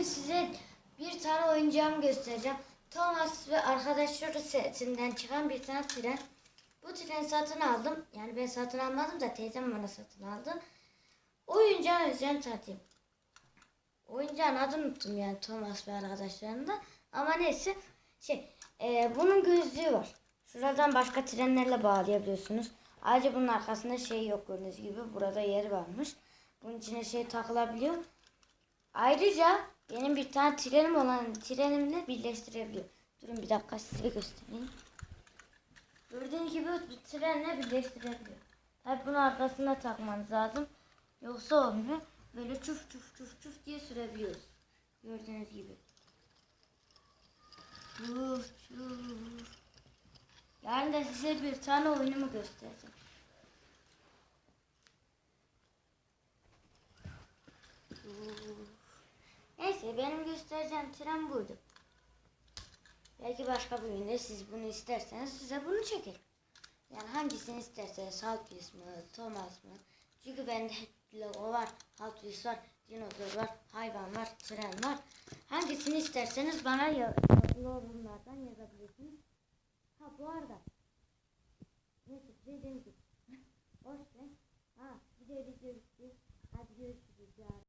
Bugün size bir tane oyuncağımı göstereceğim. Thomas ve arkadaşları setinden çıkan bir tane tren. Bu treni satın aldım. Yani ben satın almadım da teyzem bana satın aldı. Oyuncağın üzerine tanıtayım. Oyuncağın adını unuttum yani Thomas ve arkadaşlarında. Ama neyse şey e, bunun gözlüğü var. Şuradan başka trenlerle bağlayabiliyorsunuz. Ayrıca bunun arkasında şey yok gördüğünüz gibi. Burada yeri varmış. Bunun içine şey takılabiliyor. Ayrıca benim bir tane trenim olan trenimle birleştirebiliyor. Durun bir dakika size göstereyim. Gördüğünüz gibi bu trenle birleştirebiliyor. Tabi bunu arkasına takmanız lazım. Yoksa olmuyor. Böyle çuf çuf çuf çuf diye sürebiliyoruz. Gördüğünüz gibi. Çuf çuf. Yarın da size bir tane oyunumu göstereceğim. Neyse benim göstereceğim tren buydu. Belki başka bir oyunda siz bunu isterseniz size bunu çekerim. Yani hangisini isterseniz Hot Wheels mı, Thomas mı? Çünkü bende logo var, Hot var, dinozor var, hayvan var, tren var. Hangisini isterseniz bana yorumlardan yazabilirsiniz. Ha bu arada. Neyse dediğim gibi. Hoş. Ha bir de video bitti. Hadi görüşürüz ya.